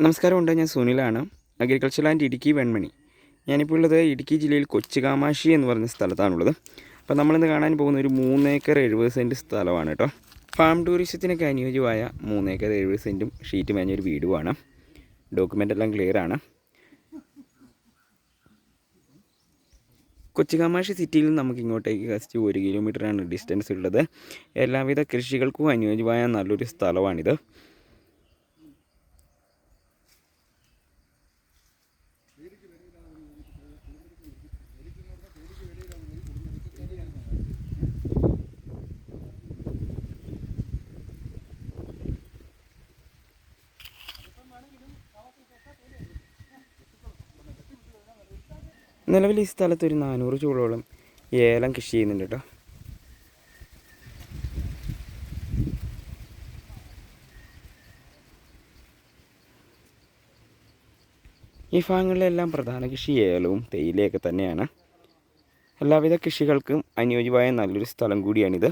നമസ്കാരമുണ്ട് ഞാൻ സുനിലാണ്. Agriculture and Idukki Venmani. ഞാനിപ്പോൾ ഉള്ളത് ഇടുക്കി ജില്ലയിൽ കൊച്ചുകാമാശി എന്ന് പറഞ്ഞ സ്ഥലത്താണുള്ളത്. അപ്പോൾ നമ്മളിന്ന് കാണാൻ പോകുന്ന ഒരു മൂന്നേക്കർ എഴുപത് സെന്റ് സ്ഥലമാണ് കേട്ടോ. ഫാം ടൂറിസത്തിനൊക്കെ അനുയോജ്യമായ മൂന്നേക്കർ എഴുപത് സെന്റും ഷീറ്റ് മേഞ്ഞൊരു വീടുമാണ്. ഡോക്യുമെന്റ് എല്ലാം ക്ലിയർ ആണ്. കൊച്ചുകാമാശി സിറ്റിയിൽ നിന്ന് നമുക്ക് ഇങ്ങോട്ടേക്ക് ജസ്റ്റ് ഒരു കിലോമീറ്ററാണ് ഡിസ്റ്റൻസ് ഉള്ളത്. എല്ലാവിധ കൃഷികൾക്കും അനുയോജ്യമായ നല്ലൊരു സ്ഥലമാണിത്. നിലവിൽ ഈ സ്ഥലത്ത് ഒരു നാനൂറ് ചൂളോളം ഏലം കൃഷി ചെയ്യുന്നുണ്ട് കേട്ടോ ഈ ഭാഗങ്ങളിലെല്ലാം പ്രധാന കൃഷി ഏലവും തേയിലയൊക്കെ തന്നെയാണ്. എല്ലാവിധ കൃഷികൾക്കും അനുയോജ്യമായ നല്ലൊരു സ്ഥലം കൂടിയാണിത്.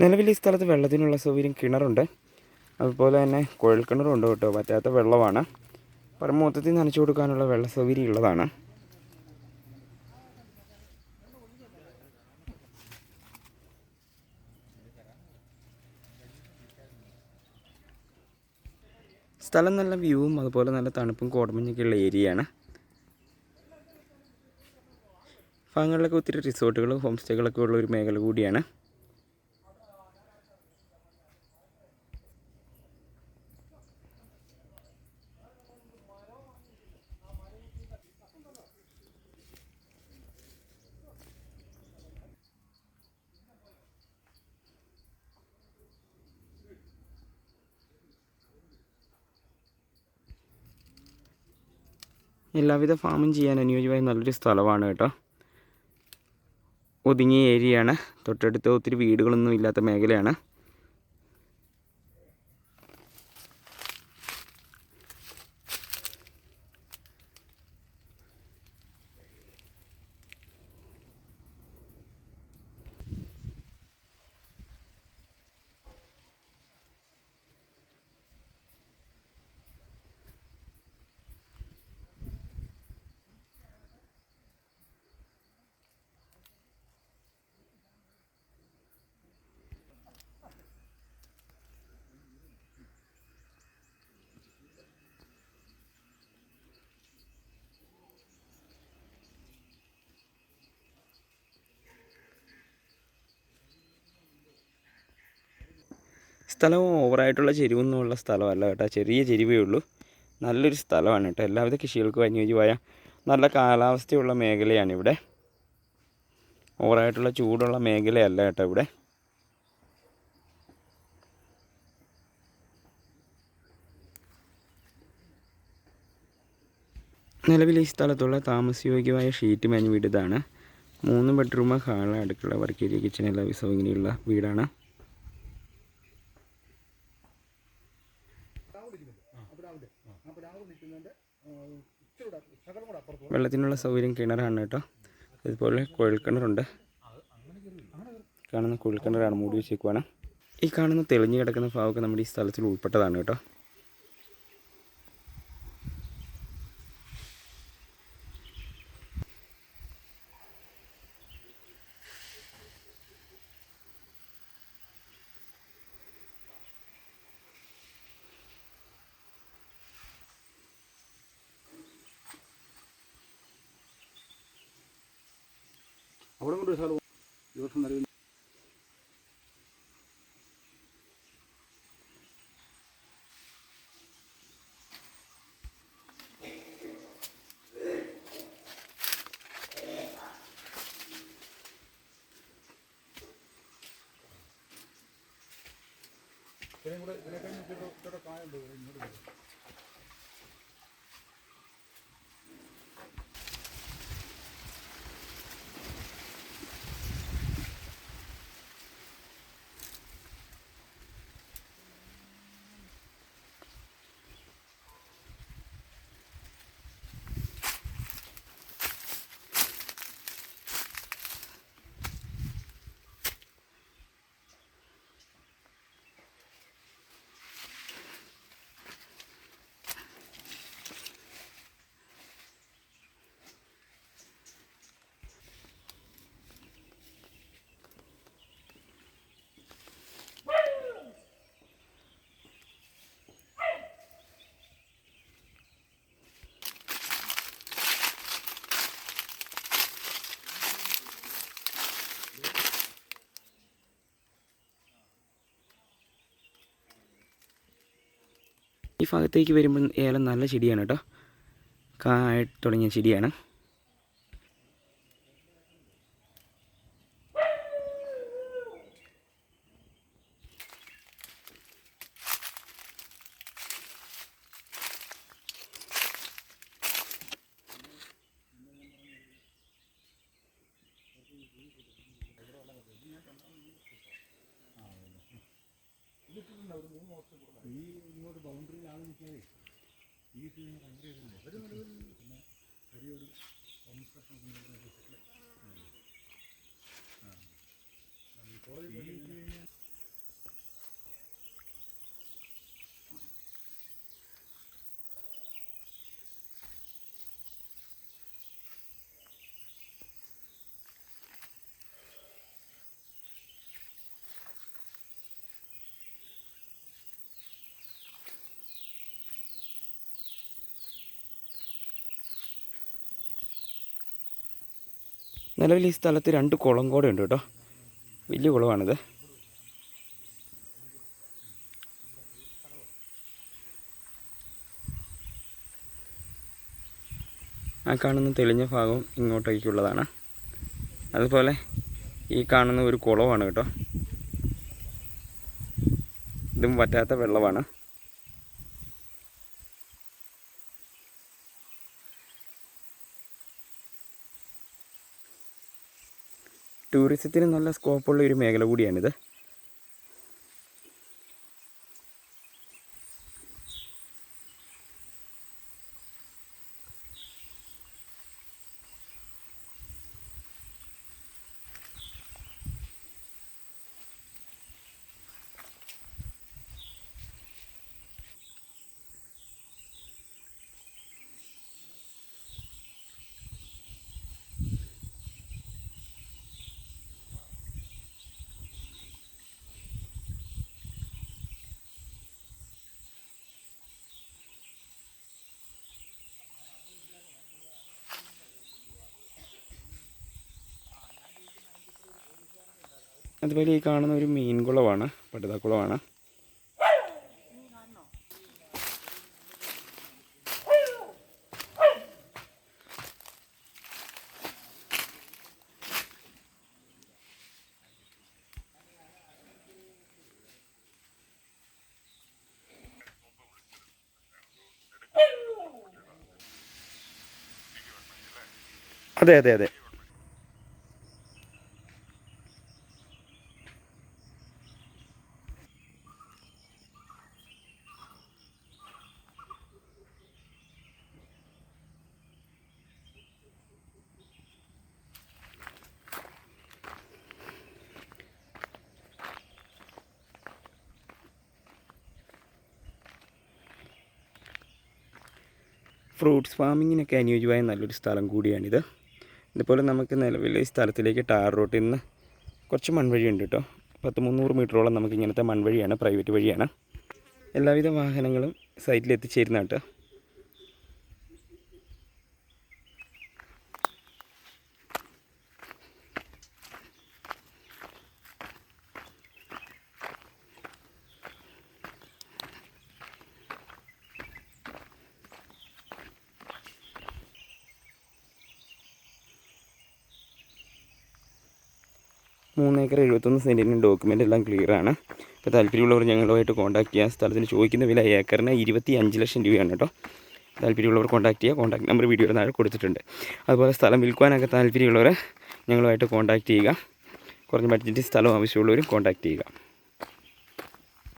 നിലവിൽ ഈ സ്ഥലത്ത് വെള്ളത്തിനുള്ള സൗകര്യം കിണറുണ്ട്. അതുപോലെ തന്നെ കുഴൽ കിണറും ഉണ്ട് കേട്ടോ. പറ്റാത്ത വെള്ളമാണ്. പറ മൊത്തത്തിൽ നനച്ചു കൊടുക്കാനുള്ള വെള്ള സൗകര്യം ഉള്ളതാണ്. സ്ഥലം നല്ല വ്യൂവും അതുപോലെ നല്ല തണുപ്പും കോടമഞ്ഞൊക്കെ ഉള്ള ഏരിയയാണ്. ഭാഗങ്ങളിലൊക്കെ ഒത്തിരി റിസോർട്ടുകളും ഹോം സ്റ്റേകളൊക്കെ ഉള്ള ഒരു മേഖല കൂടിയാണ്. എല്ലാവിധ ഫാമും ചെയ്യാൻ അനുയോജ്യമായ നല്ലൊരു സ്ഥലമാണ് കേട്ടോ. ഒതുങ്ങിയ ഏരിയയാണ്. തൊട്ടടുത്ത് ഒത്തിരി വീടുകളൊന്നും ഇല്ലാത്ത മേഖലയാണ്. സ്ഥലം ഓവറായിട്ടുള്ള ചെരിവൊന്നുമുള്ള സ്ഥലമല്ല കേട്ടോ. ചെറിയ ചെരിവേ ഉള്ളൂ. നല്ലൊരു സ്ഥലമാണ് കേട്ടോ. എല്ലാവിധ കൃഷികൾക്കും അനുയോജ്യമായ നല്ല കാലാവസ്ഥയുള്ള മേഖലയാണ് ഇവിടെ. ഓവറായിട്ടുള്ള ചൂടുള്ള മേഖലയല്ല കേട്ടോ ഇവിടെ. നിലവിൽ ഈ സ്ഥലത്തുള്ള താമസയോഗ്യമായ ഷീറ്റ് മേഞ്ഞ വീട് ഇതാണ് മൂന്ന് ബെഡ്റൂം ഹാൾ അടുക്കള വർക്ക് ഏരിയ കിച്ചൺ എല്ലാ സൗകര്യമുള്ള വീടാണ്. വെള്ളത്തിനുള്ള സൗകര്യം കിണറാണ് കേട്ടോ. അതുപോലെ കുഴൽക്കിണറുണ്ട് കാണുന്ന കുഴൽക്കിണറാണ് മൂടി വെച്ചേക്കുവാണ്. ഈ കാണുന്ന തെളിഞ്ഞു കിടക്കുന്ന ഭാഗമൊക്കെ നമ്മുടെ ഈ സ്ഥലത്തിൽ ഉൾപ്പെട്ടതാണ് കേട്ടോ. അവിടെ കൊണ്ട് സ്ഥലവും ദിവസം നിറയുന്നു. ഇതിനെയും കൂടെ ഇതിനേക്കാളും ഭാഗത്തേക്ക് വരുമ്പോൾ ഏലം നല്ല ചെടിയാണ് കേട്ടോ. കായ തുടങ്ങിയ ചെടിയാണ്. ഈ കോളേജ് നിലവിൽ ഈ സ്ഥലത്ത് രണ്ട് കുളം കൂടെ ഉണ്ട് കേട്ടോ. വലിയ കുളമാണിത്. ആ കാണുന്ന തെളിഞ്ഞ ഭാഗം ഇങ്ങോട്ടേക്കുള്ളതാണ്. അതുപോലെ ഈ കാണുന്ന ഒരു കുളമാണ് കേട്ടോ. ഇതും പറ്റാത്ത വെള്ളമാണ്. ടൂറിസത്തിന് നല്ല സ്കോപ്പുള്ള ഒരു മേഖല കൂടിയാണിത്. അതുപോലെ ഈ കാണുന്ന ഒരു മീൻ മീൻകുളമാണ് പടുതാക്കുളമാണ്. അതെ അതെ അതെ. ഫ്രൂട്ട്സ് ഫാമിങ്ങിനൊക്കെ അനുയോജ്യമായ നല്ലൊരു സ്ഥലം കൂടിയാണിത്. ഇതുപോലെ നമുക്ക് നിലവിൽ ഈ സ്ഥലത്തിലേക്ക് ടാർ റോട്ടിൽ നിന്ന് കുറച്ച് മൺവഴിയുണ്ട് കേട്ടോ. പത്ത് മുന്നൂറ് മീറ്ററോളം നമുക്ക് ഇങ്ങനത്തെ മൺവഴിയാണ് പ്രൈവറ്റ് വഴിയാണ്. എല്ലാവിധ വാഹനങ്ങളും സൈറ്റിൽ എത്തിച്ചേരുന്ന കേട്ടോ. മൂന്ന് ഏക്കർ എഴുപത്തൊന്ന് സെന്റിന്റെ ഡോക്യുമെന്റ് എല്ലാം ക്ലിയർ ആണ്. ഇപ്പോൾ താല്പര്യമുള്ളവർ ഞങ്ങളുമായിട്ട് കോൺടാക്ട് ചെയ്യുക സ്ഥലത്തിന് ചോദിക്കുന്ന വില ഏക്കറിന് ഇരുപത്തി അഞ്ച് ലക്ഷം രൂപയാണ് കേട്ടോ. താല്പര്യമുള്ളവർ കോൺടാക്ട് ചെയ്യുക കോൺടാക്ട് നമ്പർ വീഡിയോയുടെ താഴെ കൊടുത്തിട്ടുണ്ട്. അതുപോലെ സ്ഥലം വിൽക്കുവാനൊക്കെ താല്പര്യമുള്ളവർ ഞങ്ങളുമായിട്ട് കോൺടാക്ട് ചെയ്യുക. കുറഞ്ഞ ബഡ്ജറ്റിൽ സ്ഥലം ആവശ്യമുള്ളവരും കോൺടാക്ട് ചെയ്യുക.